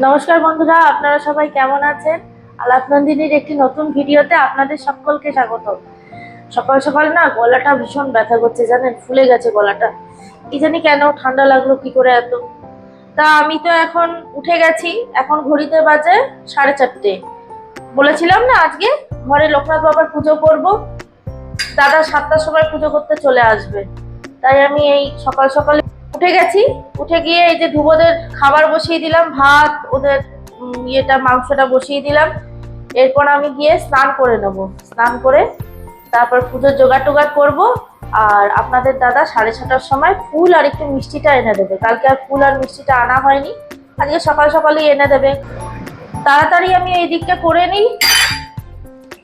নমস্কার বন্ধুরা, আপনারা সবাই কেমন আছেন? আলাপনন্দিনীর একটি নতুন ভিডিওতে আপনাদের সকলকে স্বাগত। সকাল সকাল না গলাটা ভীষণ ব্যথা করছে, জানেন? ফুলে গেছে গলাটা। কি জানি কেন, ঠান্ডা লাগল কি করে এত? তা আমি তো এখন উঠে গেছি, এখন ঘড়িতে বাজে সাড়ে চারটে। বলেছিলাম না আজকে ঘরে লোকনাথ বাবার পুজো করব, দাদা সাতটার সময় পুজো করতে চলে আসবে। তাই আমি এই সকাল সকালে উঠে গেছি। উঠে গিয়ে এই যে ধুবোদের খাবার বসিয়ে দিলাম, ভাত, ওদের ইয়েটা, মাংসটা বসিয়ে দিলাম। এরপর আমি গিয়ে স্নান করে নেব। স্নান করে তারপর পুজোর জোগাড় টোগাড় করব আর আপনাদের দাদা সাড়ে ছটার সময় ফুল আর একটু মিষ্টিটা এনে দেবে। কালকে আর ফুল আর মিষ্টিটা আনা হয়নি। আজকে সকাল সকালেই এনে দেবে। তাড়াতাড়ি আমি এই দিকটা করে নিই,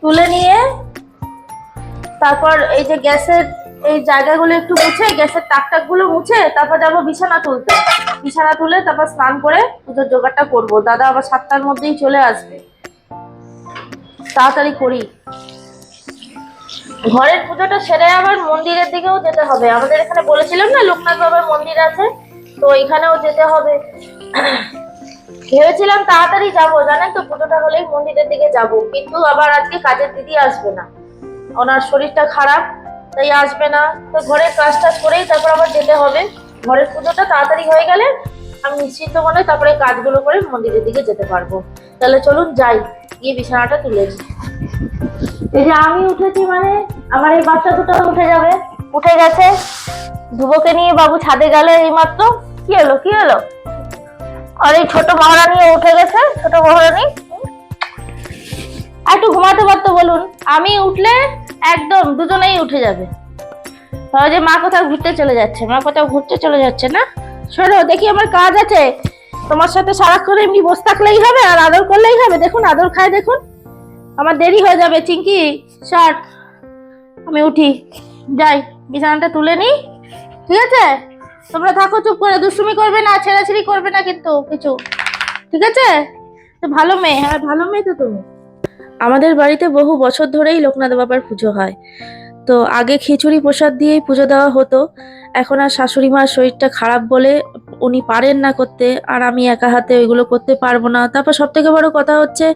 তুলে নিয়ে তারপর এই যে গ্যাসের এই জায়গাগুলো একটু মুছে, গ্যাসের টাক টাকগুলো মুছে, তারপর যাব বিছানা তুলতে। বিছানা তুলে তারপর স্নান করে পুজোর জোগাড়টা করব। দাদা আবার সাতটার মধ্যেই চলে আসবে। তাড়াতাড়ি করি। ঘরের পুজোটা সেরে আবার মন্দিরের দিকেও যেতে হবে। আমাদের এখানে বলেছিলাম না, লোকনাথ বাবার মন্দির আছে, তো এখানেও যেতে হবে। ভেবেছিলাম তাড়াতাড়ি যাব, জানেন তো, পুজোটা হলেই মন্দিরের দিকে যাব। কিন্তু আবার আজকে কাজের দিদি আসবে না। ওনার শরীরটা খারাপ তাই আসবে না। তো ঘরের কাজ টাজ করেই তারপর আবার যেতে হবে। ঘরের পুজোটা তাড়াতাড়ি হয়ে গেলে আমি নিশ্চিন্ত মনে তারপরে কাজগুলো করে মন্দিরের দিকে যেতে পারব। তাহলে চলুন যাই, গিয়ে বিছানাটা তুলে। এই যে আমি উঠেছি মানে আমার এই বাচ্চা দুটো উঠে যাবে। উঠে গেছে। ধুবোকে নিয়ে বাবু ছাদে গেল এই মাত্র কি হলো কি হলো? আর এই ছোট মহারানী উঠে গেছে, ছোট মহারানী। একটু ঘুমাতে পারতো বলুন। আমি উঠলে একদম দুজনেই উঠে যাবে। যে মা কোথাও ঘুরতে চলে যাচ্ছে, মা কোথাও ঘুরতে চলে যাচ্ছে না? শোনো, দেখি আমার কাজ আছে। তোমার সাথে সারাক্ষণ এমনি বসে থাকলেই হবে আর আদর করলেই হবে। দেখুন, আদর খায় দেখুন। আমার দেরি হয়ে যাবে চিঙ্কি শার্ট আমি উঠি। যাই, বিছানাটা তুলে নিই। ঠিক আছে? তোমরা থাকো, চুপ করে। দুষ্টুমি করবে না, ছেড়াছেড়ি করবে না কিন্তু কিছু। ঠিক আছে? তো ভালো মেয়ে হ্যাঁ ভালো মেয়ে তো তুমি। আমাদের বাড়িতে বহু বছর ধরেই লোকনাথ বাবার পুজো হয়। তো আগে খিচুড়ি প্রসাদ দিয়েই পুজো দেওয়া হতো। এখন আর শাশুড়ি মার শরীরটা খারাপ বলে উনি পারেন না করতে, আর আমি একা হাতে ওইগুলো করতে পারব না। তারপর সব থেকে বড় কথা হচ্ছে,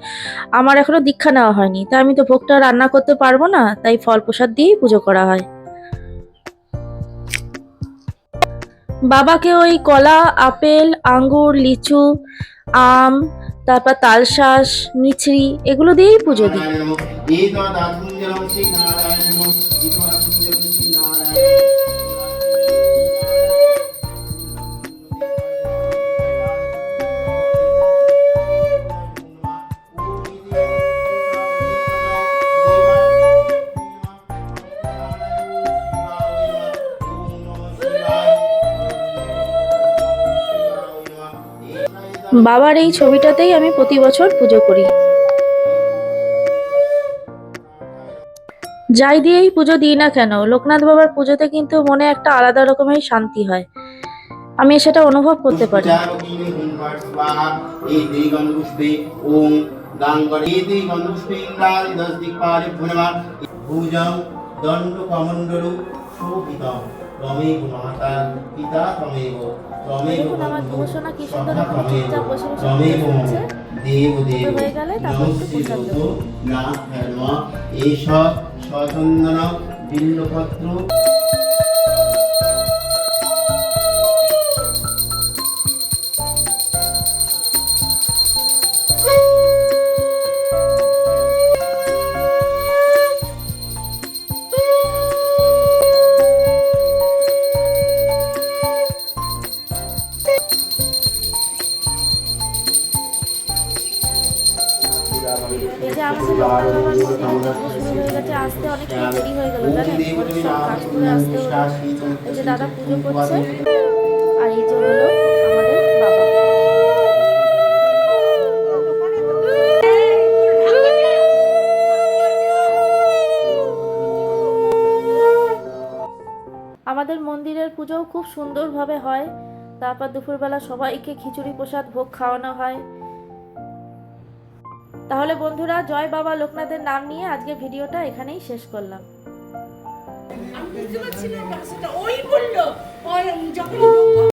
আমার এখনও দীক্ষা নেওয়া হয়নি। তাই আমি তো ভোগটা রান্না করতে পারব না, তাই ফল প্রসাদ দিয়েই পুজো করা হয়। বাবাকে ওই কলা, আপেল, আঙ্গুর, লিচু, আম তারপর তালশাঁস মিছরি এগুলো দিয়েই পুজো দিই। বাবার এই ছবিটাতেই আমি প্রতি বছর পুজো করি যাই দিয়েই পুজো দিই না কেন লোকনাথ বাবার পুজোতে কিন্তু মনে একটা আলাদা রকমের শান্তি হয় আমি সেটা অনুভব করতে পারি দণ্ড কমণ্ডলু তমেব মাতা পিতা তমেব দেখুন আমার ঘোষণা কি সুন্দর এখন চুপচাপ বসে বসে পুজো করছে। দেব দেব পুজো হয়ে গেলে তারপর একটু প্রসাদ দেবো। না ধর্ম এষ স্বচন্দন বিল্লপত্র পুজো আমাদের মন্দিরের পুজোও খুব সুন্দরভাবে হয়। তারপর দুপুরবেলা সবাইকে খিচুড়ি প্রসাদ ভোগ খাওয়ানো হয়। তাহলে বন্ধুরা জয় বাবা লোকনাথের নাম নিয়ে আজকে ভিডিওটা এখানেই শেষ করলাম।